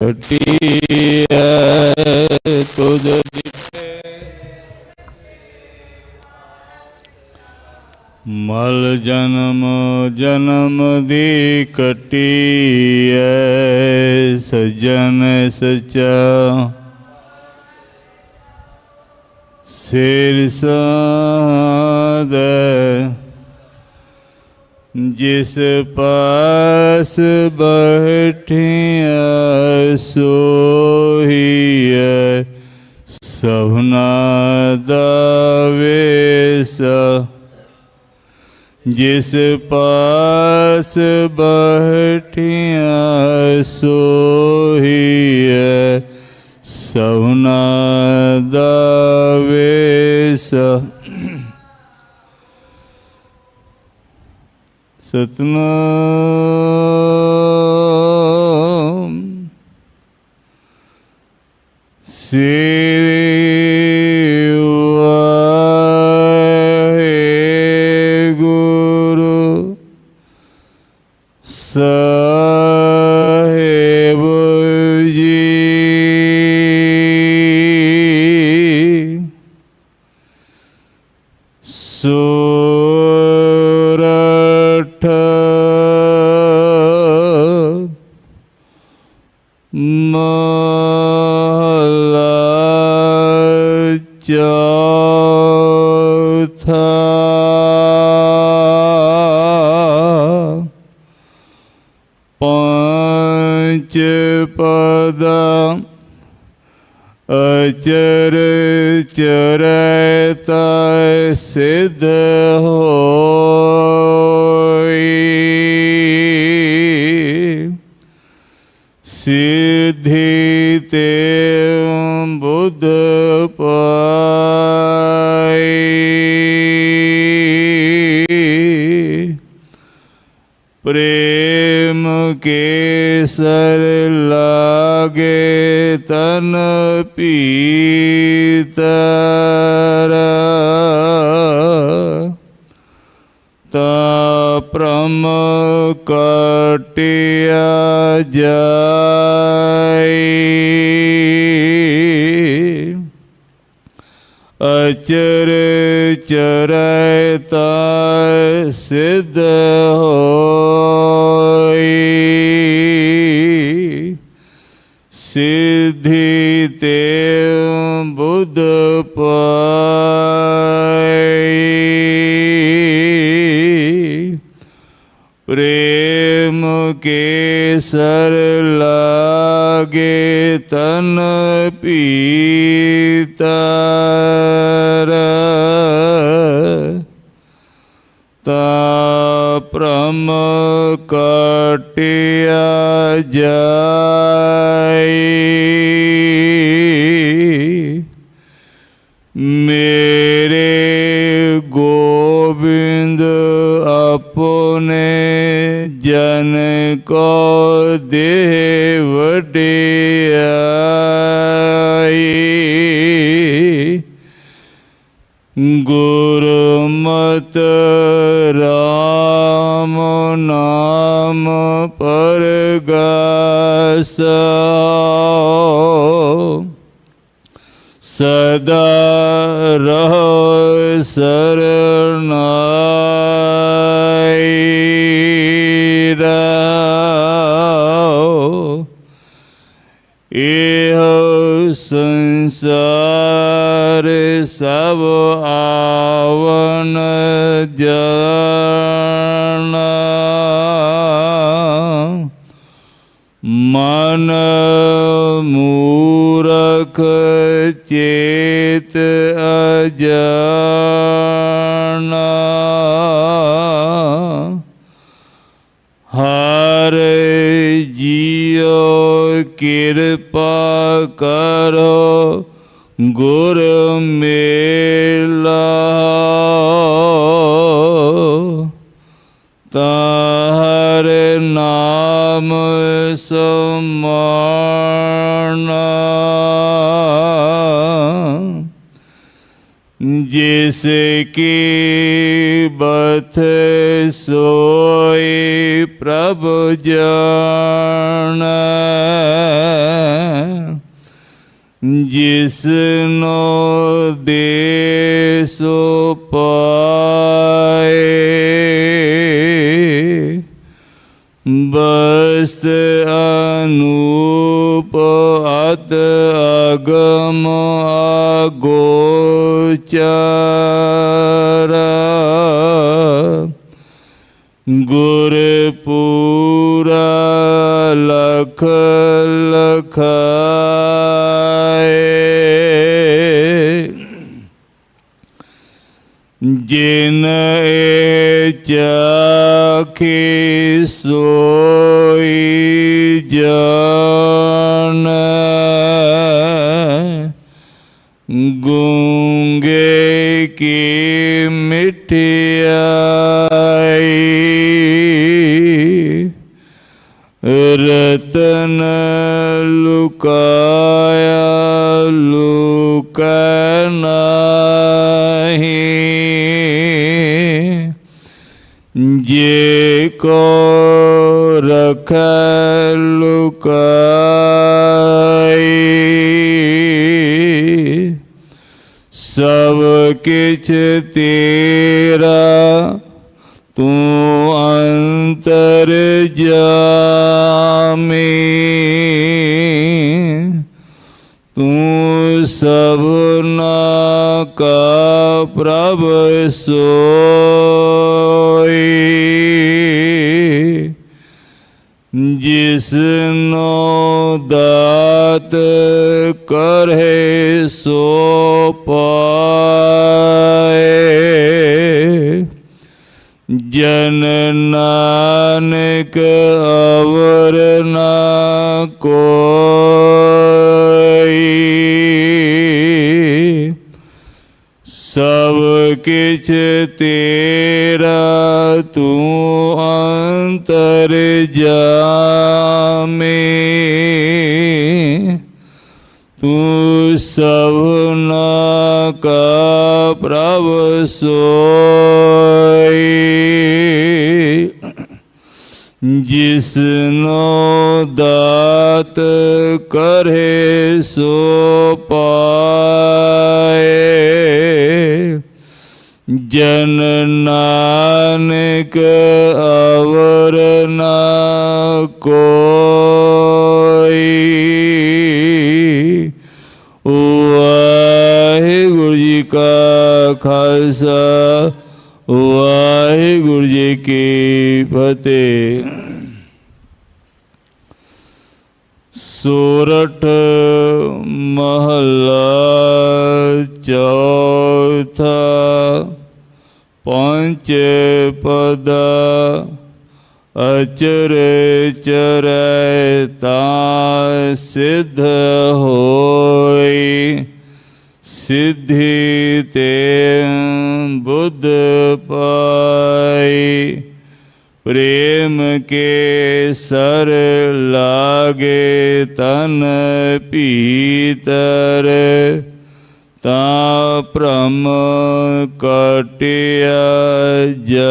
ਕਟੀਐ ਤੁਧ ਦਿੱਤੇ ਮਲ ਜਨਮ ਜਨਮ ਦੀ ਕਟੀਐ ਸਜਨ ਸਚਾ। ਸਿਰ ਸਾਦ ਜਿਸ ਪਾਸ ਬੈਠਿਆ ਸੋਹੀਐ ਸਭਨਾ ਦਾ ਵੇਸ। ਜਿਸ ਪਾਸ ਬੈਠਿਆ ਸੋਹੀਐ ਸਭਨਾ ਦਾ ਵੇਸ ਸਤਨਾਮ। ਸ੍ਰੀ ਵਾਹਿਗੁਰੂ ਚੌਥਾ ਪੰਚ ਪਦਾ ਅਚਰ ਚਰੈ ਸਿਧ ਹੋਈ ਸਿਧੀ ਪ੍ਰੇਮ ਕੇਸਰ ਲਾਗੇ ਤਨ ਪੀਤਰ। ਤਾ ਪ੍ਰਮ ਕਟਿਆ ਜਾਈ ਅਚਰ ਚਰੈ ਤਾ ਸਿਧ ਹੋਈ। ਸਿਧੀ ਤੇ ਬੁੱਧ ਪਾਈ। ਪ੍ਰੇਮ ਕੇ ਸਰ ਲਾਗੇ ਤਨ ਪੀਤਰ ਤਾ ਭ੍ਰਮ ਕਟਿਆ ਜਾਈ ਮੇਰੇ ਗੋਬਿੰਦ ਆਪਨੇ ਜਨ ਕੋ ਦੇ ਵਡਿਆਈ। ਗੁਰਮਤ ਸਦਾ ਰਹੋ ਸਰਨਾਈ ਰਾਓ ਇਹੋ ਸੰਸਾਰ ਸਭ ਆਵਨ ਜਾਣਾ ਮਨ ਮੂਰਖ ਚੇਤ ਅਜਾਣਾ ਹਰ ਜੀਉ ਕਿਰਪਾ ਜਿਸ ਕੀ ਬਥ ਸੋਈ ਪ੍ਰਭ ਜਾਣੈ। ਜਿਸਨੋ ਦੇ ਸੋ ਪਾਏ ਬਸ ਅਨੂਪ ਅਤ ਅਗਮ ਅਗੋਚਰ। ਗੁਰ ਪੂਰਾ ਲਖ ਲਖਾਏ। ਜਿਨ ਏ ਚਾਖੀ ਸੋਈ ਜਾਣ। ਕੀ ਮਿਠਿਆਈ ਰਤਨ ਲੁਕਾਇਆ ਲੁਕੈ ਨਾਹੀ। ਜੇ ਕੋ ਰਖੈ ਲੁਕਾਈ। ਸਭ ਕਿਛ ਤੇਰਾ ਤੂੰ ਅੰਤਰ ਜਾਮੀ। ਤੂੰ ਸਭਨਾ ਕਾ ਪ੍ਰਭ ਸੋਈ ਜਿਸਨੋ ਦਾਤ ਕਰਹਿ ਸੋ ਪਾਏ। ਜਨ ਨਾਨਕ ਅਵਰ ਨਾ ਕੋਈ ਸਭ ਕਿਛ ਤੇਰਾ ਤੂੰ ਅੰਤਰ ਜਾਮੇ। ਤੂੰ ਸਭਨਾ ਕਾ ਪ੍ਰਭ ਸੋਈ ਜਿਸਨੋ ਦਾਤ ਕਰੇ ਸੋ ਪਾਏ। ਜਨ ਨਾਨਕ ਅਵਰ ਨਾ ਕੋਈ ਵਾਹਿਗੁਰੂ ਜੀ ਕਾ ਖਾਲਸਾ ਵਾਹਿਗੁਰੂ ਜੀ ਕੀ ਫਤਿਹ ਸੋਰਠ ਮਹੱਲਾ ਚੌਥਾ ਪੰਚ ਪਦ ਅਚਰ ਚਰੈ ਤਾ ਸਿਧ ਹੋਈ ਸਿੱਧੀ ਤੇ ਬੁੱਧ ਪਾਈ ਪ੍ਰੇਮ ਕੇ ਸਰ ਲਾਗੇ ਤਨ ਭੀਤਰ ਤਾ ਭ੍ਰਮ ਕਟਿਆ ਜਾਈ